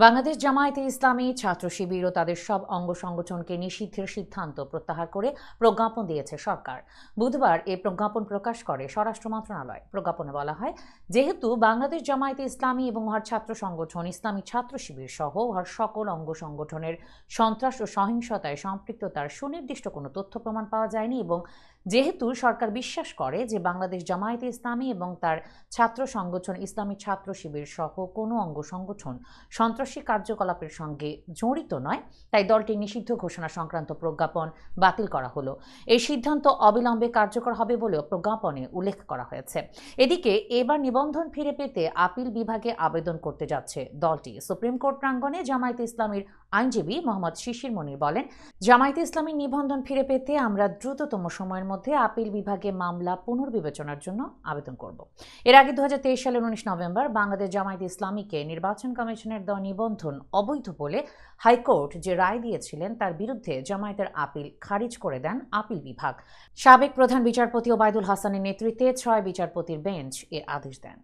বাংলাদেশ জামায়াতে ইসলামী ছাত্র শিবির ও তাদের সব অঙ্গ সংগঠনকে নিষিদ্ধের সিদ্ধান্ত প্রত্যাহার করে প্রজ্ঞাপন দিয়েছে সরকার। বুধবার এই প্রজ্ঞাপন প্রকাশ করে স্বরাষ্ট্র মন্ত্রণালয়। প্রজ্ঞাপনে বলা হয়, যেহেতু বাংলাদেশ জামায়াতে ইসলামী এবং উহার ছাত্র সংগঠন ইসলামী ছাত্র শিবির সহ উহার সকল অঙ্গ সংগঠনের সন্ত্রাস ও সহিংসতায় সম্পৃক্ততার সুনির্দিষ্ট কোনো তথ্য প্রমাণ পাওয়া যায়নি এবং যেহেতু সরকার বিশ্বাস করে যে বাংলাদেশ জামায়াতে ইসলামী এবং তার ছাত্র সংগঠন ইসলামী ছাত্র শিবির সহ কোনো অঙ্গ সংগঠন সন্ত্রাসী কার্যকলাপের সঙ্গে জড়িত নয়, তাই দলটি নিষিদ্ধ ঘোষণা সংক্রান্ত প্রজ্ঞাপন বাতিল করা হলো। এই সিদ্ধান্ত অবিলম্বে কার্যকর হবে বলেও প্রজ্ঞাপনে উল্লেখ করা হয়েছে। এদিকে, এবার নিবন্ধন ফিরে পেতে আপিল বিভাগে আবেদন করতে যাচ্ছে দলটি। সুপ্রিম কোর্ট প্রাঙ্গণে জামায়াতে ইসলামীর আইনজীবী মোহাম্মদ শিশির মনির বলেন, জামায়াতে ইসলামীর নিবন্ধন ফিরে পেতে আমরা দ্রুততম সময়ের মধ্যে আপিল বিভাগে মামলা পুনর্বিবেচনার জন্য আবেদন করব। এর আগে দু হাজার তেইশ সালের উনিশ নভেম্বর বাংলাদেশ জামায়াতে ইসলামীকে নির্বাচন কমিশনের দেওয়া নিবন্ধন অবৈধ বলে হাইকোর্ট যে রায় দিয়েছিলেন তার বিরুদ্ধে জামায়াতের আপিল খারিজ করে দেন আপিল বিভাগ। সাবেক প্রধান বিচারপতি ওবায়দুল হাসানের নেতৃত্বে ছয় বিচারপতির বেঞ্চ এ আদেশ দেন।